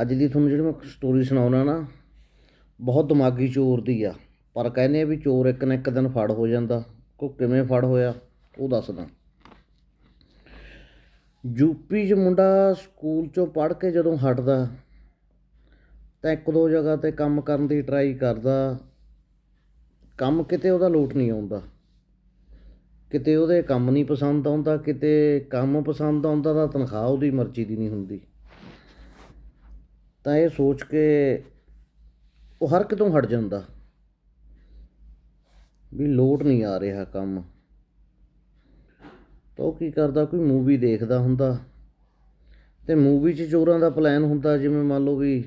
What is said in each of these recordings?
ਅੱਜ ਦੀ ਤੁਹਾਨੂੰ ਜਿਹੜੀ ਮੈਂ ਸਟੋਰੀ ਸੁਣਾਉਣਾ ਨਾ, ਬਹੁਤ ਦਿਮਾਗੀ ਚੋਰ ਦੀ ਆ। ਪਰ ਕਹਿੰਦੇ ਆ ਵੀ ਚੋਰ ਇੱਕ ਨਾ ਇੱਕ ਦਿਨ ਫੜ ਹੋ ਜਾਂਦਾ। ਕੋ ਕਿਵੇਂ ਫੜ ਹੋਇਆ, ਉਹ ਦੱਸਦਾ। ਯੂਪੀ 'ਚ ਮੁੰਡਾ ਸਕੂਲ 'ਚੋਂ ਪੜ੍ਹ ਕੇ ਜਦੋਂ ਹਟਦਾ, ਤਾਂ ਇੱਕ ਦੋ ਜਗ੍ਹਾ ਤੇ ਕੰਮ ਕਰਨ ਦੀ ਟਰਾਈ ਕਰਦਾ। ਕੰਮ ਕਿਤੇ ਉਹਦਾ ਲੋਟ ਨਹੀਂ ਆਉਂਦਾ। ਕਿਤੇ ਉਹਦੇ ਕੰਮ ਨਹੀਂ ਪਸੰਦ ਆਉਂਦਾ, ਕਿਤੇ ਕੰਮ ਪਸੰਦ ਆਉਂਦਾ ਤਾਂ ਤਨਖਾਹ ਉਹਦੀ ਮਰਜ਼ੀ ਦੀ ਨਹੀਂ ਹੁੰਦੀ। ਤਾਂ ਇਹ ਸੋਚ ਕੇ ਉਹ ਹਰ ਕਿਤੋਂ ਹਟ ਜਾਂਦਾ। ਵੀ ਲੋਟ ਨਹੀਂ ਆ ਰਿਹਾ ਕੰਮ। ਤਾਂ ਉਹ ਕੀ ਕਰਦਾ, ਕੋਈ ਮੂਵੀ ਦੇਖਦਾ ਹੁੰਦਾ। ਤੇ ਮੂਵੀ 'ਚ ਚੋਰਾਂ ਦਾ ਪਲਾਨ ਹੁੰਦਾ, ਜਿਵੇਂ ਮੰਨ ਲਓ ਵੀ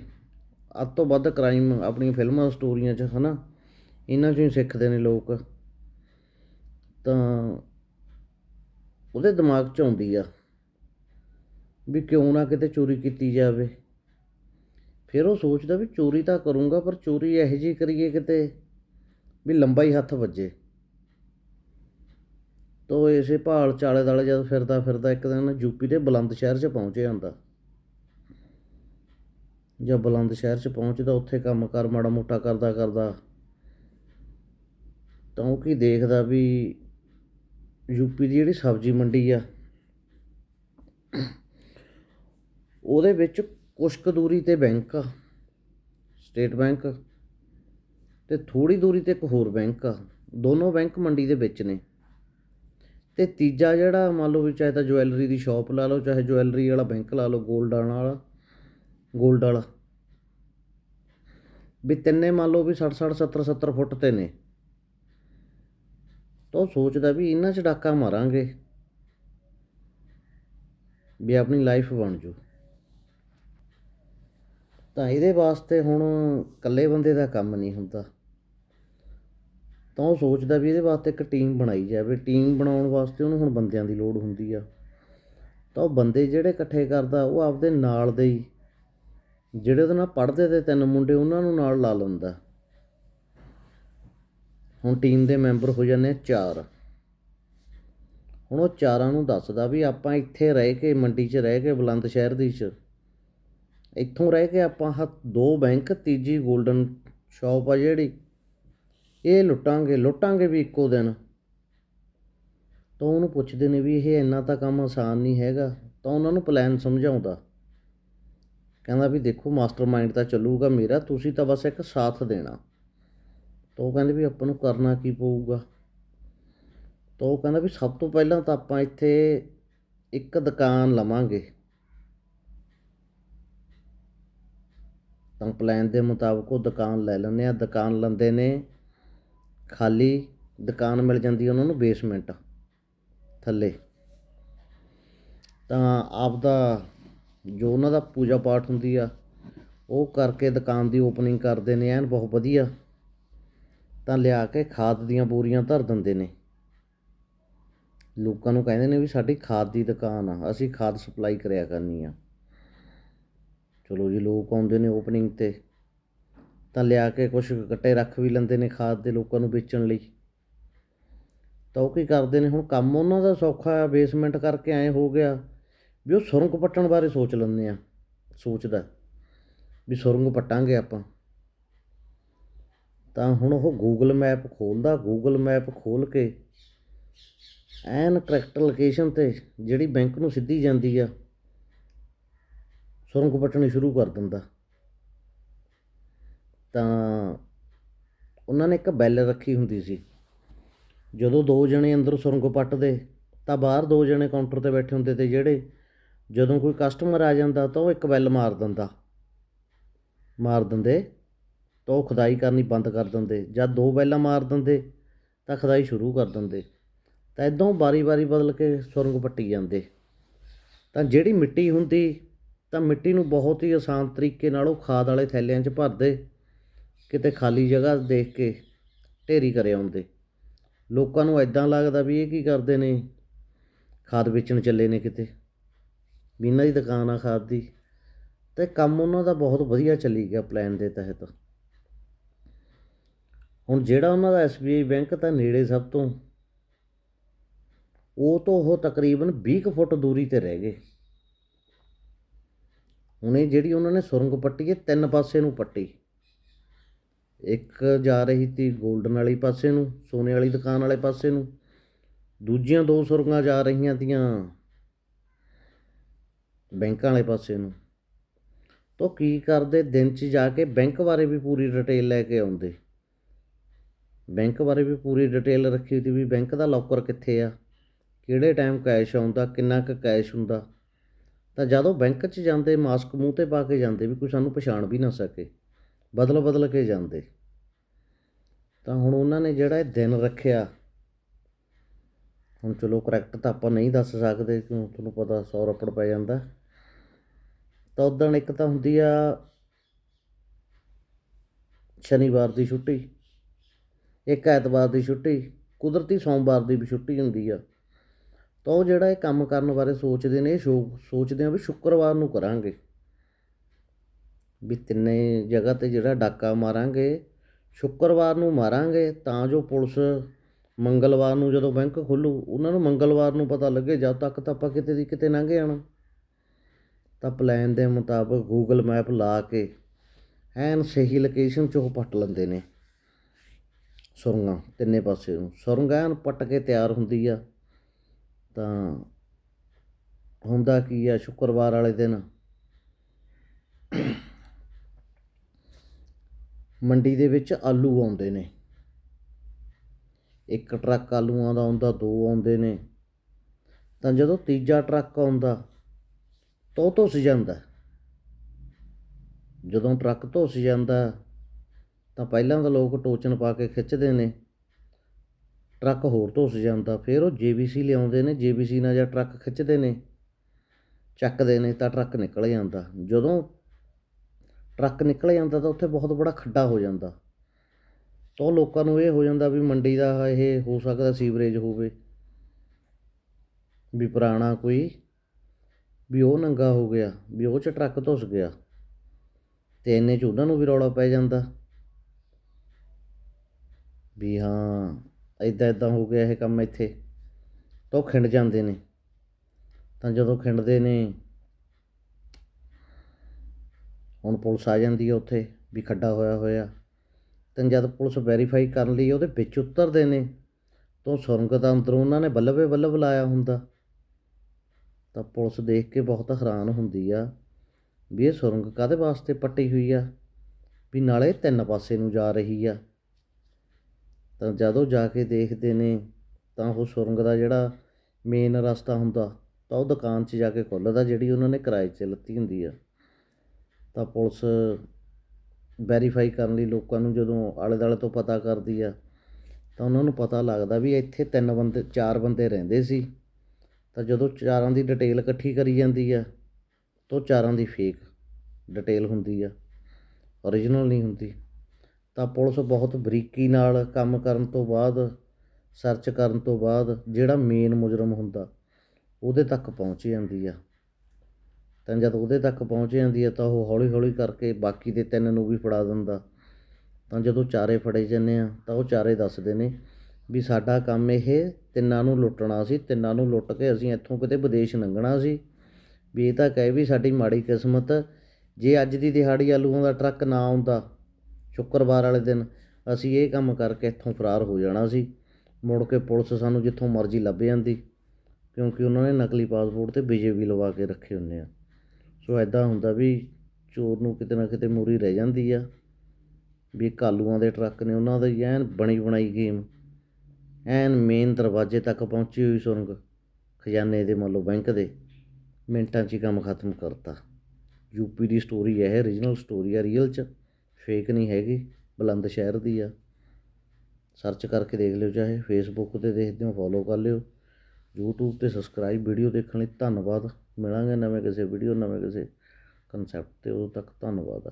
ਅੱਧ ਤੋਂ ਵੱਧ ਕ੍ਰਾਈਮ ਆਪਣੀਆਂ ਫਿਲਮਾਂ ਸਟੋਰੀਆਂ 'ਚ, ਹਨਾ? ਇਹਨਾਂ 'ਚੋਂ ਹੀ ਸਿੱਖਦੇ ਨੇ ਲੋਕ। ਤਾਂ ਉਹਦੇ ਦਿਮਾਗ 'ਚ ਆਉਂਦੀ ਆ ਵੀ ਕਿਉਂ ਨਾ ਕਿਤੇ ਚੋਰੀ ਕੀਤੀ ਜਾਵੇ। ਫਿਰ ਉਹ ਸੋਚਦਾ ਵੀ ਚੋਰੀ ਤਾਂ ਕਰੂੰਗਾ, ਪਰ ਚੋਰੀ ਇਹੋ ਜਿਹੀ ਕਰੀਏ ਕਿਤੇ ਵੀ ਲੰਬਾ ਹੀ ਹੱਥ ਵੱਜੇ। ਤੋ ਇਸੇ ਭਾਲ ਚਾਲੇ ਦਾਲੇ ਜਦ ਫਿਰਦਾ ਫਿਰਦਾ ਇੱਕ ਦਿਨ ਯੂਪੀ ਦੇ ਬੁਲੰਦ ਸ਼ਹਿਰ 'ਚ ਪਹੁੰਚ ਜਾਂਦਾ। ਜਦ ਬੁਲੰਦ ਸ਼ਹਿਰ 'ਚ ਪਹੁੰਚਦਾ, ਉੱਥੇ ਕੰਮ ਕਰ, ਮਾੜਾ ਮੋਟਾ ਕਰਦਾ ਕਰਦਾ। ਤਾਂ ਉਹ ਕੀ ਦੇਖਦਾ ਵੀ ਯੂਪੀ ਦੀ ਜਿਹੜੀ ਸਬਜ਼ੀ ਮੰਡੀ ਆ, ਉਹਦੇ ਵਿੱਚ ਕੁਛ ਕੁ ਦੂਰੀ ਤੇ ਬੈਂਕ ਆ ਸਟੇਟ ਬੈਂਕ ਤੇ ਥੋੜੀ ਦੂਰੀ ਤੇ ਇੱਕ ਹੋਰ ਬੈਂਕ ਆ ਦੋਨੋਂ ਬੈਂਕ ਮੰਡੀ ਦੇ ਵਿੱਚ ਨੇ। ਤੇ ਤੀਜਾ ਜਿਹੜਾ ਮੰਨ ਲਓ ਵੀ ਚਾਹੇ ਤਾਂ ਜੁਐਲਰੀ ਦੀ ਸ਼ਾਪ ਲਾ ਲਓ, ਚਾਹੇ ਜੁਐਲਰੀ ਵਾਲਾ ਬੈਂਕ ਲਾ ਲਓ 골ਡ ਵਾਲਾ 골ਡ ਵਾਲਾ, ਵੀ ਤਿੰਨੇ ਮੰਨ ਲਓ ਵੀ 60 60 70 70 ਫੁੱਟ ਤੇ ਨੇ। ਤਾਂ ਉਹ ਸੋਚਦਾ ਵੀ ਇਹਨਾਂ 'ਚ ਡਾਕਾ ਮਾਰਾਂਗੇ, ਵੀ ਆਪਣੀ ਲਾਈਫ ਬਣ ਜੂ। ਤਾਂ ਇਹਦੇ ਵਾਸਤੇ ਹੁਣ ਇਕੱਲੇ ਬੰਦੇ ਦਾ ਕੰਮ ਨਹੀਂ ਹੁੰਦਾ। ਤਾਂ ਉਹ ਸੋਚਦਾ ਵੀ ਇਹਦੇ ਵਾਸਤੇ ਇੱਕ ਟੀਮ ਬਣਾਈ ਜਾਵੇ। ਟੀਮ ਬਣਾਉਣ ਵਾਸਤੇ ਉਹਨੂੰ ਹੁਣ ਬੰਦਿਆਂ ਦੀ ਲੋੜ ਹੁੰਦੀ ਆ। ਤਾਂ ਉਹ ਬੰਦੇ ਜਿਹੜੇ ਇਕੱਠੇ ਕਰਦਾ, ਉਹ ਆਪਦੇ ਨਾਲ ਦੇ ਹੀ, ਜਿਹੜੇ ਉਹਦੇ ਨਾਲ ਪੜ੍ਹਦੇ ਤੇ ਤਿੰਨ ਮੁੰਡੇ, ਉਹਨਾਂ ਨੂੰ ਨਾਲ ਲਾ ਲੈਂਦਾ। ਹੁਣ ਟੀਮ ਦੇ ਮੈਂਬਰ ਹੋ ਜਾਂਦੇ ਆ ਚਾਰ। ਹੁਣ ਉਹ ਚਾਰਾਂ ਨੂੰ ਦੱਸਦਾ ਵੀ ਆਪਾਂ ਇੱਥੇ ਰਹਿ ਕੇ, ਮੰਡੀ 'ਚ ਰਹਿ ਕੇ ਬੁਲੰਦ ਸ਼ਹਿਰ ਦੀ 'ਚ ਇੱਥੋਂ ਰਹਿ ਕੇ ਆਪਾਂ ਹ ਦੋ ਬੈਂਕ, ਤੀਜੀ 골ਡਨ ਸ਼ਾਪ ਆ ਜਿਹੜੀ। ਇਹ ਲੁੱਟਾਂਗੇ ਲੁੱਟਾਂਗੇ ਵੀ ਇੱਕੋ ਦਿਨ। ਤਾਂ ਉਹਨੂੰ ਪੁੱਛਦੇ ਨੇ ਵੀ ਇਹ ਇੰਨਾ ਤਾਂ ਕੰਮ ਆਸਾਨ ਨਹੀਂ ਹੈਗਾ। ਤਾਂ ਉਹਨਾਂ ਨੂੰ ਪਲਾਨ ਸਮਝਾਉਂਦਾ। ਕਹਿੰਦਾ ਵੀ ਦੇਖੋ, ਮਾਸਟਰਮਾਈਂਡ ਤਾਂ ਚੱਲੂਗਾ ਮੇਰਾ, ਤੁਸੀਂ ਤਾਂ ਬਸ ਇੱਕ ਸਾਥ ਦੇਣਾ। ਤਾਂ ਉਹ ਕਹਿੰਦੇ ਵੀ ਆਪਾਂ ਨੂੰ ਕਰਨਾ ਕੀ ਪਊਗਾ। ਤਾਂ ਉਹ ਕਹਿੰਦਾ ਵੀ ਸਭ ਤੋਂ ਪਹਿਲਾਂ ਤਾਂ ਆਪਾਂ ਇੱਥੇ ਇੱਕ ਦੁਕਾਨ ਲਵਾਂਗੇ। ਤਾਂ ਪਲਾਨ ਦੇ ਮੁਤਾਬਕ ਉਹ ਦੁਕਾਨ ਲੈ ਲੈਂਦੇ ਆ। ਦੁਕਾਨ ਲੈਂਦੇ ਨੇ, ਖਾਲੀ ਦੁਕਾਨ ਮਿਲ ਜਾਂਦੀ ਉਹਨਾਂ ਨੂੰ ਬੇਸਮੈਂਟ ਥੱਲੇ। ਤਾਂ ਆਪ ਦਾ ਜੋ ਉਹਨਾਂ ਦਾ ਪੂਜਾ ਪਾਠ ਹੁੰਦੀ ਆ, ਉਹ ਕਰਕੇ ਦੁਕਾਨ ਦੀ ਓਪਨਿੰਗ ਕਰਦੇ ਨੇ, ਐਨ ਬਹੁਤ ਵਧੀਆ। ਤਾਂ ਲਿਆ ਕੇ ਖਾਦ ਦੀਆਂ ਬੋਰੀਆਂ ਧਰ ਦਿੰਦੇ ਨੇ। ਲੋਕਾਂ ਨੂੰ ਕਹਿੰਦੇ ਨੇ ਵੀ ਸਾਡੀ ਖਾਦ ਦੀ ਦੁਕਾਨ ਆ, ਅਸੀਂ ਖਾਦ ਸਪਲਾਈ ਕਰਿਆ ਕਰਨੀ ਆ। ਚਲੋ ਜੀ ਲੋਕ ਆਉਂਦੇ ਨੇ ਓਪਨਿੰਗ ਤੇ, ਤਾਂ ਲਿਆ ਕੇ ਕੁਝ ਕੱਟੇ ਰੱਖ ਵੀ ਲੈਂਦੇ ਨੇ ਖਾਦ ਦੇ ਲੋਕਾਂ ਨੂੰ ਵੇਚਣ ਲਈ। ਤਾਂ ਉਹ ਕੀ ਕਰਦੇ ਨੇ, ਹੁਣ ਕੰਮ ਉਹਨਾਂ ਦਾ ਸੌਖਾ ਆ ਬੇਸਮੈਂਟ ਕਰਕੇ ਐ ਹੋ ਗਿਆ ਵੀ ਉਹ ਸੁਰੰਗ ਪੱਟਣ ਬਾਰੇ ਸੋਚ ਲੈਂਦੇ ਆ, ਸੋਚਦਾ ਵੀ ਸੁਰੰਗ ਪੱਟਾਂਗੇ ਆਪਾਂ। ਤਾਂ ਹੁਣ ਉਹ ਗੂਗਲ ਮੈਪ ਖੋਲਦਾ ਗੂਗਲ ਮੈਪ ਖੋਲ ਕੇ ਐਨ ਕਰੈਕਟ ਲੋਕੇਸ਼ਨ ਤੇ ਜਿਹੜੀ ਬੈਂਕ ਨੂੰ ਸਿੱਧੀ ਜਾਂਦੀ ਆ ਸੁਰੰਗ ਪੱਟਣੀ ਸ਼ੁਰੂ ਕਰ ਦਿੰਦਾ। ਤਾਂ ਉਹਨਾਂ ਨੇ ਇੱਕ ਬੈਲ ਰੱਖੀ ਹੁੰਦੀ ਸੀ। ਜਦੋਂ ਦੋ ਜਣੇ ਅੰਦਰ ਸੁਰੰਗ ਪੱਟਦੇ, ਤਾਂ ਬਾਹਰ ਦੋ ਜਣੇ ਕਾਊਂਟਰ ਤੇ ਬੈਠੇ ਹੁੰਦੇ ਤੇ ਜਿਹੜੇ ਜਦੋਂ ਕੋਈ ਕਸਟਮਰ ਆ ਜਾਂਦਾ, ਤਾਂ ਉਹ ਇੱਕ ਬੈਲ ਮਾਰ ਦਿੰਦਾ। ਮਾਰ ਦਿੰਦੇ, ਤਾਂ ਉਹ ਖੁਦਾਈ ਕਰਨੀ ਬੰਦ ਕਰ ਦਿੰਦੇ। ਜਦ ਦੋ ਬੈਲਾਂ ਮਾਰ ਦਿੰਦੇ, ਤਾਂ ਖੁਦਾਈ ਸ਼ੁਰੂ ਕਰ ਦਿੰਦੇ। ਤਾਂ ਇਦਾਂ ਵਾਰੀ-ਵਾਰੀ ਬਦਲ ਕੇ ਸੁਰੰਗ ਪੱਟੀ ਜਾਂਦੇ। ਤਾਂ ਜਿਹੜੀ ਮਿੱਟੀ ਹੁੰਦੀ ਤਾਂ ਮਿੱਟੀ ਨੂੰ ਬਹੁਤ ਹੀ ਆਸਾਨ ਤਰੀਕੇ ਨਾਲ ਉਹ ਖਾਦ ਵਾਲੇ ਥੈਲਿਆਂ 'ਚ ਭਰਦੇ ਕਿਤੇ ਖਾਲੀ ਜਗ੍ਹਾ ਦੇਖ ਕੇ ਢੇਰੀ ਕਰੇ ਆਉਂਦੇ। ਲੋਕਾਂ ਨੂੰ ਐਦਾਂ ਲੱਗਦਾ ਵੀ ਇਹ ਕੀ ਕਰਦੇ ਨੇ? ਖਾਦ ਵੇਚਣ ਚੱਲੇ ਨੇ ਕਿਤੇ। ਵੀ ਇਹਨਾਂ ਦੀ ਦੁਕਾਨ ਆ ਖਾਦ ਦੀ। ਤੇ ਕੰਮ ਉਹਨਾਂ ਦਾ ਬਹੁਤ ਵਧੀਆ ਚੱਲੀ ਗਿਆ ਪਲਾਨ ਦੇ ਤਹਿਤ। ਹੁਣ ਜਿਹੜਾ ਉਹਨਾਂ ਦਾ SBI ਬੈਂਕ ਤਾਂ ਨੇੜੇ ਸਭ ਤੋਂ। ਉਹ ਤੋਂ ਉਹ ਤਕਰੀਬਨ 20 ਕੁ ਫੁੱਟ ਦੂਰੀ ਤੇ ਰਹਿ ਗਏ। ਹੁਣ ਇਹ ਜਿਹੜੀ ਉਹਨਾਂ ਨੇ ਸੁਰੰਗ ਪੱਟੀ ਹੈ, ਤਿੰਨ ਪਾਸੇ ਨੂੰ ਪੱਟੀ। ਇੱਕ ਜਾ ਰਹੀ ਤੀ 골ਡਨ ਵਾਲੀ ਪਾਸੇ ਨੂੰ, ਸੋਨੇ ਵਾਲੀ ਦੁਕਾਨ ਵਾਲੇ ਪਾਸੇ ਨੂੰ। ਦੂਜੀਆਂ ਦੋ ਸੁਰੰਗਾਂ ਜਾ ਰਹੀਆਂ ਤੀਆਂ ਬੈਂਕਾਂ ਵਾਲੇ ਪਾਸੇ ਨੂੰ। ਤੋ ਕੀ ਕਰਦੇ? ਦਿਨ 'ਚ ਜਾ ਕੇ ਬੈਂਕ ਬਾਰੇ ਵੀ ਪੂਰੀ ਡਿਟੇਲ ਲੈ ਕੇ ਆਉਂਦੇ। ਬੈਂਕ ਬਾਰੇ ਵੀ ਪੂਰੀ ਡਿਟੇਲ ਰੱਖੀ ਹੋਈ ਤੀ ਵੀ ਬੈਂਕ ਦਾ ਲੋਕਰ ਕਿੱਥੇ ਆ? ਕਿਹੜੇ ਟਾਈਮ ਕੈਸ਼ ਆਉਂਦਾ? ਕਿੰਨਾ ਕੁ ਕੈਸ਼ ਹੁੰਦਾ? ਤਾਂ ਜਦੋਂ ਬੈਂਕ 'ਚ ਜਾਂਦੇ, ਮਾਸਕ ਮੂੰਹ ਤੇ ਪਾ ਕੇ ਜਾਂਦੇ ਵੀ ਕੋਈ ਸਾਨੂੰ ਪਛਾਣ ਵੀ ਨਾ ਸਕੇ, ਬਦਲ ਬਦਲ ਕੇ ਜਾਂਦੇ। ਤਾਂ ਹੁਣ ਉਹਨਾਂ ਨੇ ਜਿਹੜਾ ਇਹ ਦਿਨ ਰੱਖਿਆ, ਹੁਣ ਚਲੋ ਕਰੈਕਟ ਤਾਂ ਆਪਾਂ ਨਹੀਂ ਦੱਸ ਸਕਦੇ ਕਿਉਂ ਤੁਹਾਨੂੰ ਪਤਾ ਸੌ ਰੱਪੜ ਪੈ ਜਾਂਦਾ। ਤਾਂ ਉਦੋਂ ਇੱਕ ਤਾਂ ਹੁੰਦੀ ਆ ਸ਼ਨੀਵਾਰ ਦੀ ਛੁੱਟੀ, ਇੱਕ ਐਤਵਾਰ ਦੀ ਛੁੱਟੀ, ਕੁਦਰਤੀ ਸੋਮਵਾਰ ਦੀ ਵੀ ਛੁੱਟੀ ਹੁੰਦੀ ਆ। ਤਾਂ ਉਹ ਜਿਹੜਾ ਇਹ ਕੰਮ ਕਰਨ ਬਾਰੇ ਸੋਚਦੇ ਨੇ ਸ਼ੋ- ਸੋਚਦੇ ਆ ਵੀ ਸ਼ੁੱਕਰਵਾਰ ਨੂੰ ਕਰਾਂਗੇ। ਵੀ ਤਿੰਨੇ ਜਗ੍ਹਾ ਤੇ ਜਿਹੜਾ ਡਾਕਾ ਮਾਰਾਂਗੇ, ਸ਼ੁੱਕਰਵਾਰ ਨੂੰ ਮਾਰਾਂਗੇ, ਤਾਂ ਜੋ ਪੁਲਿਸ ਮੰਗਲਵਾਰ ਨੂੰ ਜਦੋਂ ਬੈਂਕ ਖੋਲੂ, ਉਹਨਾਂ ਨੂੰ ਮੰਗਲਵਾਰ ਨੂੰ ਪਤਾ ਲੱਗੇ, ਜਦ ਤੱਕ ਤਾਂ ਆਪਾਂ ਕਿਤੇ ਦੀ ਕਿਤੇ ਲੰਘ ਜਾਣਾ। ਤਾਂ ਪਲਾਨ ਦੇ ਮੁਤਾਬਕ ਗੂਗਲ ਮੈਪ ਲਾ ਕੇ, ਐਨ ਸਹੀ ਲੋਕੇਸ਼ਨ 'ਚ ਉਹ ਪੱਟ ਲੈਂਦੇ ਨੇ। ਸੁਰੰਗਾਂ, ਤਿੰਨੇ ਪਾਸੇ ਨੂੰ। ਸੁਰੰਗ ਐਨ ਪੱਟ ਕੇ ਤਿਆਰ ਹੁੰਦੀ ਆ। ਤਾਂ ਹੁੰਦਾ ਕੀ ਆ, ਸ਼ੁੱਕਰਵਾਰ ਵਾਲੇ ਦਿਨ ਮੰਡੀ ਦੇ ਵਿੱਚ ਆਲੂ ਆਉਂਦੇ ਨੇ। ਇੱਕ ਟਰੱਕ ਆਲੂਆਂ ਦਾ ਆਉਂਦਾ, ਦੋ ਆਉਂਦੇ ਨੇ। ਤਾਂ ਜਦੋਂ ਤੀਜਾ ਟਰੱਕ ਆਉਂਦਾ, ਤਾਂ ਉਹ ਧੁੱਸ ਜਾਂਦਾ। ਜਦੋਂ ਟਰੱਕ ਧੁੱਸ ਜਾਂਦਾ, ਤਾਂ ਪਹਿਲਾਂ ਤਾਂ ਲੋਕ ਟੋਚਨ ਪਾ ਕੇ ਖਿੱਚਦੇ ਨੇ। ਟਰੱਕ ਹੋਰ ਧੁੱਸ ਜਾਂਦਾ, ਫਿਰ ਉਹ ਜੀਬੀਸੀ ਲਿਆਉਂਦੇ ਨੇ, ਜੀਬੀਸੀ ਨਾਲ ਜਾਂ ਟਰੱਕ ਖਿੱਚਦੇ ਨੇ, ਚੱਕਦੇ ਨੇ ਤਾਂ ਟਰੱਕ ਨਿਕਲ ਜਾਂਦਾ। ਜਦੋਂ ਟਰੱਕ ਨਿਕਲ ਜਾਂਦਾ ਤਾਂ ਉੱਥੇ ਬਹੁਤ ਬੜਾ ਖੱਡਾ ਹੋ ਜਾਂਦਾ। ਤਾਂ ਉਹ ਲੋਕਾਂ ਨੂੰ ਇਹ ਹੋ ਜਾਂਦਾ ਵੀ ਮੰਡੀ ਦਾ ਇਹ ਹੋ ਸਕਦਾ ਸੀਵਰੇਜ ਹੋਵੇ, ਵੀ ਪੁਰਾਣਾ ਕੋਈ, ਵੀ ਉਹ ਨੰਗਾ ਹੋ ਗਿਆ, ਵੀ ਉਹ ਚ ਟਰੱਕ ਧੁੱਸ ਗਿਆ, ਤੇ ਇੰਨੇ ਚ ਉਹਨਾਂ ਨੂੰ ਵੀ ਰੌਲਾ ਪੈ ਜਾਂਦਾ। ਵੀ ਹਾਂ ਇਦਾਂ ਇਦਾਂ ਹੋ ਗਿਆ ਇਹ ਕੰਮ ਇੱਥੇ, ਤਾਂ ਉਹ ਖਿੰਡ ਜਾਂਦੇ ਨੇ। ਤਾਂ ਜਦੋਂ ਖਿੰਡਦੇ ਨੇ, ਹੁਣ ਪੁਲਿਸ ਆ ਜਾਂਦੀ ਹੈ ਉੱਥੇ ਵੀ ਖੱਡਾ ਹੋਇਆ ਹੋਇਆ। ਤਾਂ ਜਦ ਪੁਲਿਸ ਵੈਰੀਫਾਈ ਕਰਨ ਲਈ ਉਹਦੇ ਵਿੱਚ ਉਤਰਦੇ ਨੇ, ਤਾਂ ਸੁਰੰਗ ਦਾ ਅੰਦਰੋਂ ਉਹਨਾਂ ਨੇ ਬੱਲਬੇ ਬੱਲਬ ਲਾਇਆ ਹੁੰਦਾ। ਤਾਂ ਪੁਲਿਸ ਦੇਖ ਕੇ ਬਹੁਤ ਹੈਰਾਨ ਹੁੰਦੀ ਆ ਵੀ ਇਹ ਸੁਰੰਗ ਕਾਦੇ ਵਾਸਤੇ ਪੱਟੀ ਹੋਈ ਆ? ਵੀ ਨਾਲੇ ਤਿੰਨ ਪਾਸੇ ਨੂੰ ਜਾ ਰਹੀ ਆ। ਤਾਂ ਜਦੋਂ ਜਾ ਕੇ ਦੇਖਦੇ ਨੇ, ਤਾਂ ਉਹ ਸੁਰੰਗ ਦਾ ਜਿਹੜਾ ਮੇਨ ਰਸਤਾ ਹੁੰਦਾ, ਤਾਂ ਉਹ ਦੁਕਾਨ 'ਚ ਜਾ ਕੇ ਖੁੱਲ੍ਹਦਾ ਜਿਹੜੀ ਉਹਨਾਂ ਨੇ ਕਿਰਾਏ 'ਚ ਲੱਤੀ ਹੁੰਦੀ ਆ। ਤਾਂ ਪੁਲਿਸ ਵੈਰੀਫਾਈ ਕਰਨ ਲਈ ਲੋਕਾਂ ਨੂੰ ਜਦੋਂ ਆਲੇ ਦੁਆਲੇ ਤੋਂ ਪਤਾ ਕਰਦੀ ਆ, ਤਾਂ ਉਹਨਾਂ ਨੂੰ ਪਤਾ ਲੱਗਦਾ ਵੀ ਇੱਥੇ ਤਿੰਨ ਬੰਦੇ, ਚਾਰ ਬੰਦੇ ਰਹਿੰਦੇ ਸੀ। ਤਾਂ ਜਦੋਂ ਚਾਰਾਂ ਦੀ ਡਿਟੇਲ ਇਕੱਠੀ ਕਰੀ ਜਾਂਦੀ ਆ, ਤਾਂ ਉਹ ਚਾਰਾਂ ਦੀ ਫੇਕ ਡਿਟੇਲ ਹੁੰਦੀ ਆ ਓਰੀਜਨਲ ਨਹੀਂ ਹੁੰਦੀ। ਤਾਂ ਪੁਲਿਸ ਬਹੁਤ ਬਰੀਕੀ ਨਾਲ ਕੰਮ ਕਰਨ ਤੋਂ ਬਾਅਦ ਸਰਚ ਕਰਨ ਤੋਂ ਬਾਅਦ ਜਿਹੜਾ ਮੇਨ ਮੁਜਰਮ ਹੁੰਦਾ, ਉਹਦੇ ਤੱਕ ਪਹੁੰਚ ਜਾਂਦੀ ਆ। ਤਾਂ ਜਦ ਉਹਦੇ ਤੱਕ ਪਹੁੰਚ ਜਾਂਦੀ ਆ ਤਾਂ ਉਹ ਹੌਲੀ ਹੌਲੀ ਕਰਕੇ ਬਾਕੀ ਦੇ ਤਿੰਨ ਨੂੰ ਵੀ ਫੜਾ ਦਿੰਦਾ। ਤਾਂ ਜਦੋਂ ਚਾਰੇ ਫੜੇ ਜਾਂਦੇ ਆ, ਤਾਂ ਉਹ ਚਾਰੇ ਦੱਸਦੇ ਨੇ ਵੀ ਸਾਡਾ ਕੰਮ ਇਹ ਤਿੰਨਾਂ ਨੂੰ ਲੁੱਟਣਾ ਸੀ, ਤਿੰਨਾਂ ਨੂੰ ਲੁੱਟ ਕੇ ਅਸੀਂ ਇੱਥੋਂ ਕਿਤੇ ਵਿਦੇਸ਼ ਲੰਘਣਾ ਸੀ। ਵੀ ਇਹ ਤਾਂ ਕਹੇ ਵੀ ਸਾਡੀ ਮਾੜੀ ਕਿਸਮਤ, ਜੇ ਅੱਜ ਦੀ ਦਿਹਾੜੀ ਆਲੂਆਂ ਦਾ ਟਰੱਕ ਨਾ ਆਉਂਦਾ ਸ਼ੁੱਕਰਵਾਰ ਵਾਲੇ ਦਿਨ ਅਸੀਂ ਇਹ ਕੰਮ ਕਰਕੇ ਇੱਥੋਂ ਫਰਾਰ ਹੋ ਜਾਣਾ ਸੀ। ਮੁੜ ਕੇ ਪੁਲਿਸ ਸਾਨੂੰ ਜਿੱਥੋਂ ਮਰਜ਼ੀ ਲੱਭ ਜਾਂਦੀ, ਕਿਉਂਕਿ ਉਹਨਾਂ ਨੇ ਨਕਲੀ ਪਾਸਪੋਰਟ ਤੇ ਵੀਜ਼ੇ ਵੀ ਲਵਾ ਕੇ ਰੱਖੇ ਹੁੰਦੇ ਆ। ਸੋ ਐਦਾਂ ਹੁੰਦਾ ਵੀ ਚੋਰ ਨੂੰ ਕਿਤੇ ਨਾ ਕਿਤੇ ਮੂਰੀ ਰਹਿ ਜਾਂਦੀ ਆ, ਵੀ ਕਾਲੂਆਂ ਦੇ ਟਰੱਕ ਨੇ ਉਹਨਾਂ ਦੀ ਐਨ ਬਣੀ ਬਣਾਈ ਗੇਮ। ਐਨ ਮੇਨ ਦਰਵਾਜ਼ੇ ਤੱਕ ਪਹੁੰਚੀ ਹੋਈ ਸੁਰੰਗ, ਖਜ਼ਾਨੇ ਦੇ ਮੰਨ ਲਓ ਬੈਂਕ ਦੇ, ਮਿੰਟਾਂ 'ਚ ਹੀ ਕੰਮ ਖਤਮ ਕਰਤਾ। ਯੂਪੀ ਦੀ ਸਟੋਰੀ ਹੈ ਇਹ ਰੀਜਨਲ ਸਟੋਰੀ ਆ ਰੀਅਲ 'ਚ। ਫੇਕ ਨਹੀਂ ਹੈਗੀ, ਬੁਲੰਦ ਸ਼ਹਿਰ ਦੀ ਆ। ਸਰਚ ਕਰਕੇ ਦੇਖ ਲਿਓ, ਚਾਹੇ ਫੇਸਬੁੱਕ ਤੇ ਦੇਖਦੇ ਹੋ ਫੋਲੋ ਕਰ ਲਿਓ। YouTube ਤੇ ਸਬਸਕ੍ਰਾਈਬ ਵੀਡੀਓ ਦੇਖਣ ਲਈ ਧੰਨਵਾਦ। ਮਿਲਾਂਗੇ ਨਵੇਂ ਕਿਸੇ ਵੀਡੀਓ ਨਵੇਂ ਕਿਸੇ ਕਨਸੈਪਟ ਤੇ। ਉਦੋਂ ਤੱਕ ਧੰਨਵਾਦ ਆ।